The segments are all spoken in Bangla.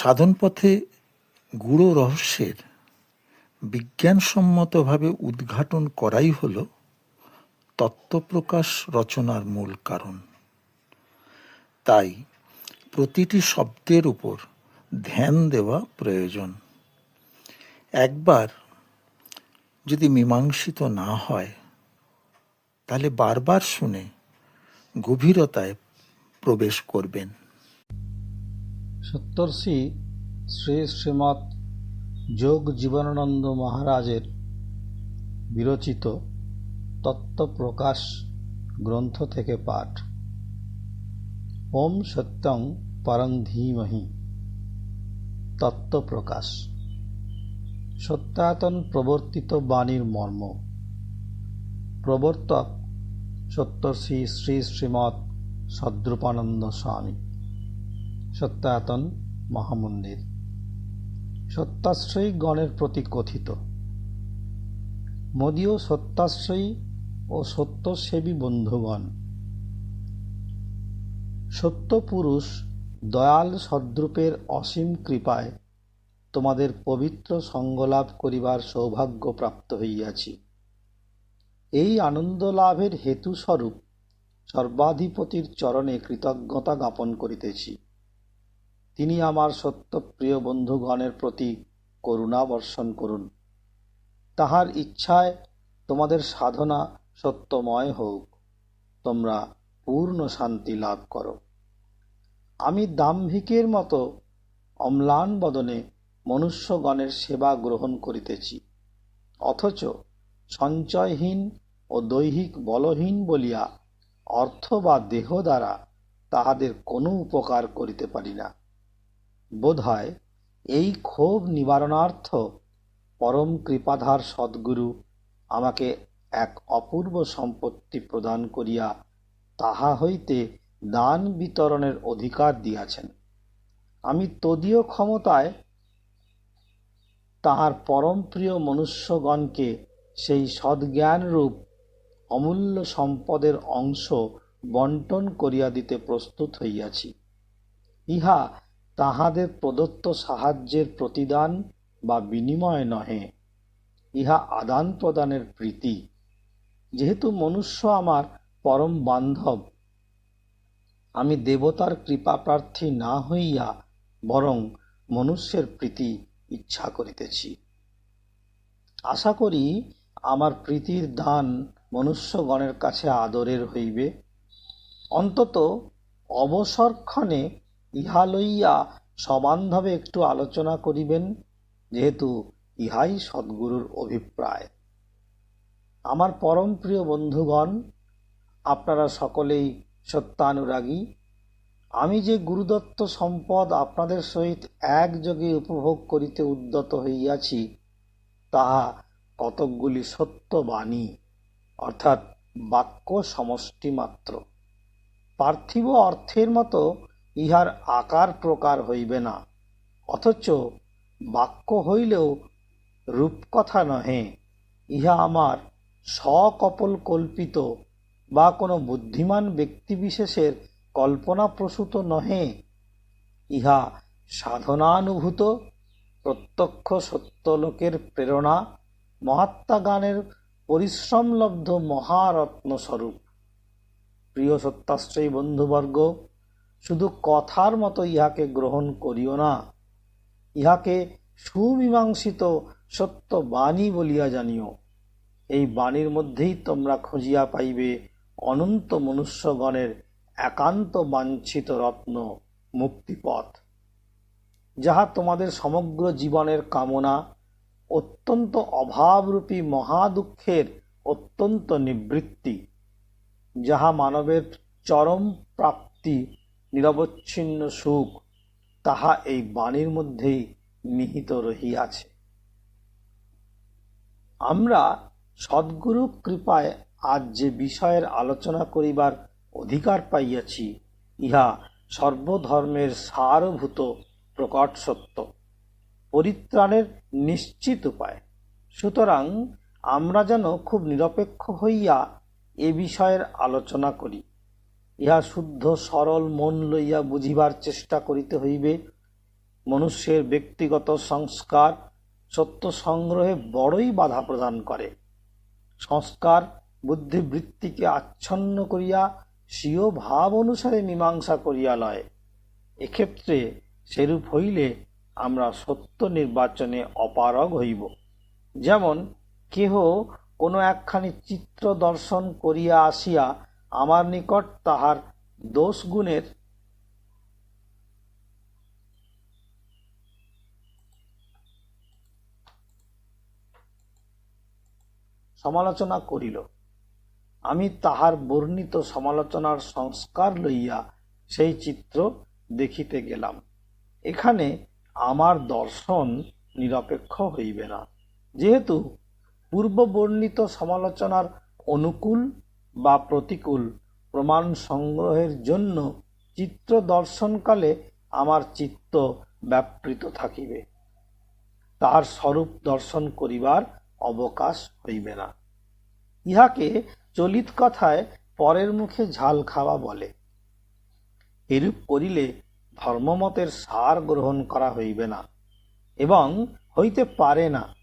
সাধনপথে গূঢ় রহস্যের বিজ্ঞানসম্মতভাবে উদ্ঘাটন করাই হল তত্ত্বপ্রকাশ রচনার মূল কারণ। তাই প্রতিটি শব্দের উপর ধ্যান দেওয়া প্রয়োজন। একবার যদি মীমাংসিত না হয়, তাহলে বারবার শুনে গভীরতায় প্রবেশ করবেন। সপ্তর্ষি শ্রী শ্রীমৎ যোগ জীবনানন্দ মহারাজের বিরচিত তত্ত্বপ্রকাশ গ্রন্থ থেকে পাঠ। ওম সত্যং পরং ধীমহি। তত্ত্বপ্রকাশ। সত্যায়তন প্রবর্তিত বাণীর মর্ম। প্রবর্তক সপ্তর্ষি শ্রী শ্রীমৎ সদ্রূপানন্দ স্বামী। সত্যায়তন মহামন্দির। সত্যাশ্রয়ী গণের প্রতি কথিত। মদীয় সত্যাশ্রয়ী ও সত্যসেবী বন্ধুগণ, সত্যপুরুষ দয়াল সদ্রূপের অসীম কৃপায় তোমাদের পবিত্র সঙ্গলাভ করিবার সৌভাগ্য প্রাপ্ত হইয়াছি। এই আনন্দ লাভের হেতুস্বরূপ সর্বাধিপতির চরণে কৃতজ্ঞতা জ্ঞাপন করিতেছি। তিনি আমার সত্যপ্রিয় বন্ধুগণের প্রতি করুণা বর্ষণ করুন। তাহার ইচ্ছায় তোমাদের সাধনা সত্যময় হোক। তোমরা পূর্ণ শান্তি লাভ করো। আমি দাম্ভিকের মতো অম্লান বদনে মনুষ্যগণের সেবা গ্রহণ করিতেছি। অথচ সঞ্চয়হীন ও দৈহিক বলহীন বলিয়া অর্থ বা দেহ দ্বারা তাহাদের কোনো উপকার করিতে পারি না। বোধ হয় এই ক্ষোভ নিবারণার্থ পরম কৃপাধার সদ্গুরু আমাকে এক অপূর্ব সম্পত্তি প্রদান করিয়া তাহা হইতে দান বিতরণের অধিকার দিয়াছেন। আমি তদীয় ক্ষমতায় তাহার পরম প্রিয় মনুষ্যগণকে সেই সদ্জ্ঞানরূপ অমূল্য সম্পদের অংশ বন্টন করিয়া দিতে প্রস্তুত হইয়াছি। ইহা তাহাদের প্রদত্ত সাহায্যের প্রতিদান বা বিনিময় নহে। ইহা আদান প্রদানের প্রীতি। যেহেতু মনুষ্য আমার পরম বান্ধব, আমি দেবতার কৃপা প্রার্থী না হইয়া বরং মনুষ্যের প্রীতি ইচ্ছা করিতেছি। আশা করি আমার প্রীতির দান মনুষ্যগণের কাছে আদরের হইবে। অন্তত অবসরক্ষণে ইহা লইয়া সবান্ধবে একটু আলোচনা করিবেন, যেহেতু ইহাই সদ্গুরুর অভিপ্রায়। আমার পরম প্রিয় বন্ধুগণ, আপনারা সকলেই সত্যানুরাগী। আমি যে গুরুদত্ত সম্পদ আপনাদের সহিত একযোগে উপভোগ করিতে উদ্যত হইয়াছি, তাহা কতকগুলি সত্য বাণী, অর্থাৎ বাক্য সমষ্টি মাত্র পার্থিব অর্থের মতো ইহার আকার প্রকার হইবে না, অথচ বাক্য হইলেও রূপকথা নহে। ইহা আমার সকপল কল্পিত বা কোনো বুদ্ধিমান ব্যক্তিবিশেষের কল্পনাপ্রসূত নহে। ইহা সাধনানুভূত, প্রত্যক্ষ সত্যলোকের প্রেরণা মহাত্মা গানের পরিশ্রমলব্ধ মহারত্নস্বরূপ। প্রিয় সত্যাশ্রয়ী বন্ধুবর্গ শুধু কথার মতো ইহাকে গ্রহণ করিও না। ইহাকে সুমীমাংসিত সত্য বাণী বলিয়া জানিও। এই বাণীর মধ্যেই তোমরা খুঁজিয়া পাইবে অনন্ত মনুষ্যগণের একান্ত বাঞ্ছিত রত্ন মুক্তিপথ, যাহা তোমাদের সমগ্র জীবনের কামনা, অত্যন্ত অভাবরূপী মহাদুঃখের অত্যন্ত নিবৃত্তি, যাহা মানবের চরম প্রাপ্তি নিরবচ্ছিন্ন সুখ তাহা এই বাণীর মধ্যেই নিহিত রহিয়াছে। আমরা সদ্গুরু কৃপায় আজ যে বিষয়ের আলোচনা করিবার অধিকার পাইয়াছি, ইহা সর্বধর্মের সারভূত প্রকট সত্য, পরিত্রাণের নিশ্চিত উপায়। সুতরাং আমরা যেন খুব নিরপেক্ষ হইয়া এ বিষয়ের আলোচনা করি। ইহা শুদ্ধ, সরল মন লইয়া বুঝিবার চেষ্টা করিতে হইবে। মনুষ্যের ব্যক্তিগত সংস্কার সত্য সংগ্রহে বড়ই বাধা প্রদান করে। সংস্কার বুদ্ধিবৃত্তিকে আচ্ছন্ন করিয়া স্বীয় ভাব অনুসারে মীমাংসা করিয়া লয়। এক্ষেত্রে সেরূপ হইলে আমরা সত্য নির্বাচনে অপারগ হইব। যেমন কেহ কোনো একখানি চিত্র দর্শন করিয়া আসিয়া আমার নিকট তাহার দোষগুণের সমালোচনা করিল। আমি তাহার বর্ণিত সমালোচনার সংস্কার লইয়া সেই চিত্র দেখিতে গেলাম। এখানে আমার দর্শন নিরপেক্ষ হইবে না। যেহেতু পূর্ব বর্ণিত সমালোচনার অনুকূল বা প্রতিকূল প্রমাণ সংগ্রহের জন্য চিত্র দর্শনকালে আমার চিত্ত ব্যাপৃত থাকিবে। তার স্বরূপ দর্শন করিবার অবকাশ হইবে না। ইহাকে চলিত কথায় পরের মুখে ঝাল খাওয়া বলে। এরূপ করিলে ধর্মমতের সার গ্রহণ করা হইবে না এবং হইতে পারে না।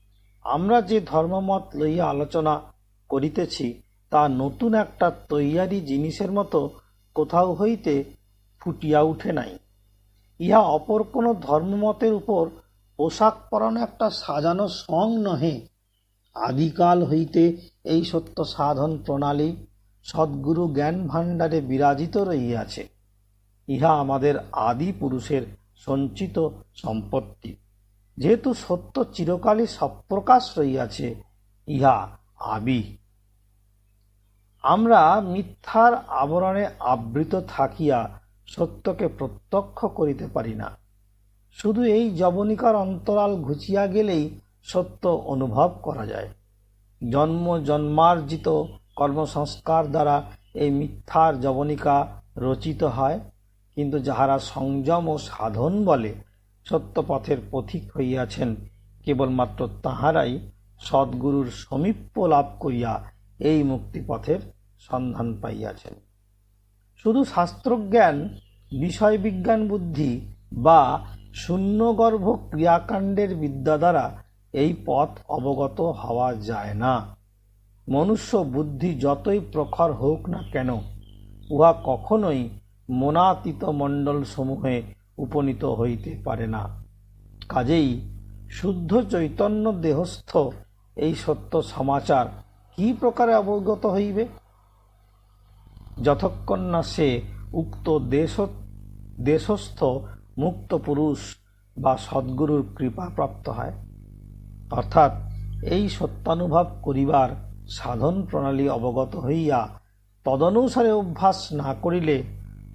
আমরা যে ধর্মমত লইয়া আলোচনা করিতেছি তা নতুন একটা তৈয়ারি জিনিসের মতো কোথাও হইতে ফুটিয়া উঠে নাই। ইহা অপর কোনো ধর্মমতের উপর পোশাক পরানো একটা সাজানো সং নহে। আদিকাল হইতে এই সত্য সাধন প্রণালী সদ্গুরু জ্ঞান ভাণ্ডারে বিরাজিত রহিয়াছে। ইহা আমাদের আদি পুরুষের সঞ্চিত সম্পত্তি। যেহেতু সত্য চিরকালই সপ্রকাশ রহিয়াছে, ইহা আবি আমরা মিথ্যার আবরণে আবৃত থাকিয়া সত্যকে প্রত্যক্ষ করিতে পারি না। শুধু এই জবনিকার অন্তরাল ঘুচিয়া গেলেই সত্য অনুভব করা যায়। জন্ম জন্মার্জিত কর্মসংস্কার দ্বারা এই মিথ্যার জবনিকা রচিত হয়, কিন্তু যাহারা সংযম ও সাধন বলে সত্যপথের পথিক হইয়াছেন, কেবলমাত্র তাহারাই সদ্গুরুর সমীপ্য লাভ করিয়া এই মুক্তিপথের সন্ধান পাইয়াছেন। শুধু শাস্ত্রজ্ঞান বিষয় বিজ্ঞান বুদ্ধি বা শূন্যগর্ভ ক্রিয়াকাণ্ডের বিদ্যা দ্বারা এই পথ অবগত হওয়া যায় না। মনুষ্য বুদ্ধি যতই প্রখর হোক না কেন, উহা কখনোই মনাতীত মণ্ডল সমূহে উপনীত হইতে পারে না। কাজেই শুদ্ধ চৈতন্য দেহস্থ এই সত্য সমাচার কি প্রকারে অবগত হইবে? যতক্ষণ না সে উক্ত দেশ দেশস্থ মুক্ত পুরুষ বা সদ্গুরুর কৃপা প্রাপ্ত হয়। অর্থাৎ এই সত্যানুভব করিবার সাধন প্রণালী অবগত হইয়া তদনুসারে অভ্যাস না করিলে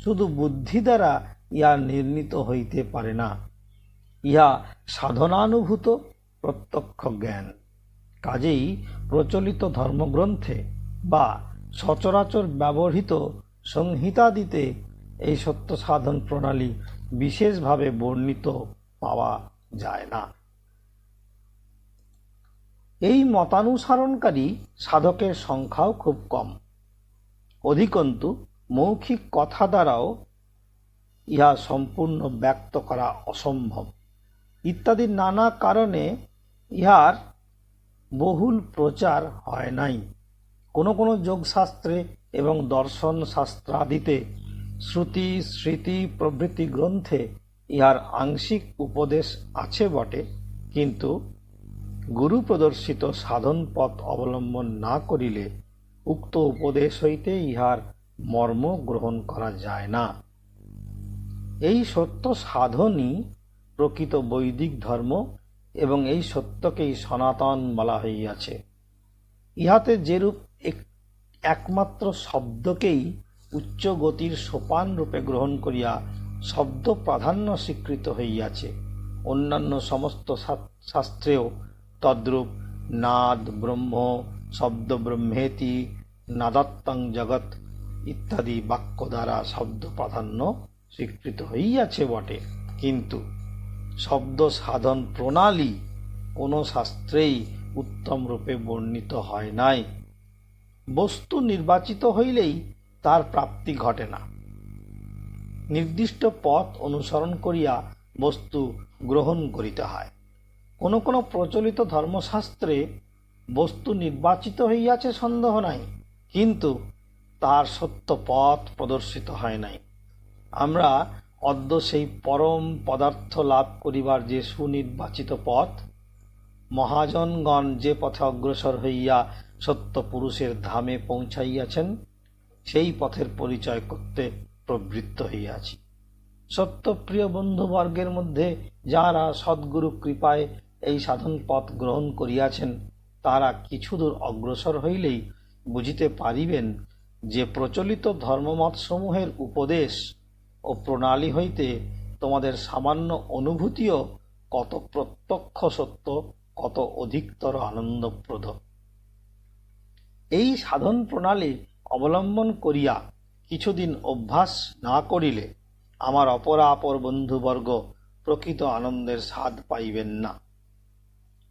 শুধু বুদ্ধি দ্বারা ইহা নির্ণীত হইতে পারে না। ইহা সাধনানুভূত প্রত্যক্ষ জ্ঞান। কাজেই প্রচলিত ধর্মগ্রন্থে বা সচরাচর ব্যবহৃত সংহিতাদিতে এই সত্য সাধন প্রণালী বিশেষভাবে বর্ণিত পাওয়া যায় না। এই মতানুসরণকারী সাধকের সংখ্যাও খুব কম। অধিকন্তু, মৌখিক কথা দ্বারাও ইহা সম্পূর্ণ ব্যক্ত করা অসম্ভব। ইত্যাদি নানা কারণে ইহার বহুল প্রচার হয় নাই। কোনো কোনো যোগশাস্ত্রে এবং দর্শন শাস্ত্রাদিতে শ্রুতি, স্মৃতি প্রভৃতি গ্রন্থে ইহার আংশিক উপদেশ আছে বটে, কিন্তু গুরু প্রদর্শিত সাধন পথ অবলম্বন না করিলে উক্ত উপদেশ হইতে ইহার মর্ম গ্রহণ করা যায় না। এই সত্য সাধনই প্রকৃত বৈদিক ধর্ম এবং এই সত্যকেই সনাতন বলা হইয়াছে। ইহাতে যেরূপ একমাত্র শব্দকেই উচ্চ গতির সোপান রূপে গ্রহণ করিয়া শব্দ প্রাধান্য স্বীকৃত হইয়াছে। অন্যান্য সমস্ত শাস্ত্রেও তদ্রূপ নাদ, ব্রহ্ম, শব্দ ব্রহ্মেতি, নাদাত্তং জগৎ ইত্যাদি বাক্য দ্বারা শব্দ প্রাধান্য স্বীকৃত হইয়াছে বটে। কিন্তু শব্দ সাধন প্রণালী কোনো শাস্ত্রেই উত্তম রূপে বর্ণিত হয় নাই। বস্তু নির্বাচিত হইলেই তার প্রাপ্তি ঘটে না। নির্দিষ্ট পথ অনুসরণ করিয়া বস্তু গ্রহণ করিতে হয়। কোনো কোনো প্রচলিত ধর্মশাস্ত্রে বস্তু নির্বাচিত হইয়াছে সন্দেহ নাই, কিন্তু তার সত্য পথ প্রদর্শিত হয় নাই। আমরা অদ্য সেই পরম পদার্থ লাভ করিবার যে সুনির্বাচিত পথ, মহাজনগণ যে পথে অগ্রসর হইয়া সত্য পুরুষের ধামে পৌঁছাইয়াছেন, সেই পথের পরিচয় করতে প্রবৃত্ত হইয়াছি। সত্যপ্রিয় বন্ধুবর্গের মধ্যে যারা সদ্গুরু কৃপায় এই সাধন পথ গ্রহণ করিয়াছেন, তারা কিছু দূর অগ্রসর হইলেই বুঝিতে পারিবেন যে প্রচলিত ধর্মমতসমূহের উপদেশ ও প্রণালী হইতে তোমাদের সামান্য অনুভূতিও কত প্রত্যক্ষ সত্য, কত অধিকতর আনন্দপ্রদ। এই সাধন প্রণালী অবলম্বন করিয়া কিছুদিন অভ্যাস না করিলে আমার অপরাপর বন্ধুবর্গ প্রকৃত আনন্দের স্বাদ পাইবেন না।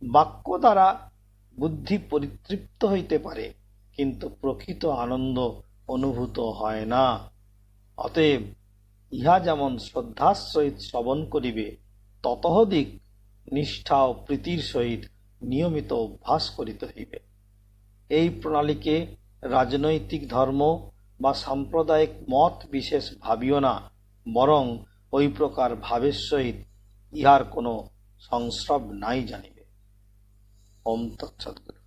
বাক্য দ্বারা বুদ্ধি পরিতৃপ্ত হইতে পারে, কিন্তু প্রকৃত আনন্দ অনুভূত হয় না। অতএব ইহা যেমন শ্রদ্ধার সহিত শ্রবণ করিবে ততহদিক নিষ্ঠা ও প্রীতির সহিত নিয়মিত অভ্যাস করিতে হইবে। এই প্রণালীকে রাজনৈতিক ধর্ম বা সাম্প্রদায়িক মত বিশেষ ভাবিও না, বরং ওই প্রকার ভাবের সহিত ইহার কোনো সংস্রব নাই জানিবে। ওম তৎসৎগুরু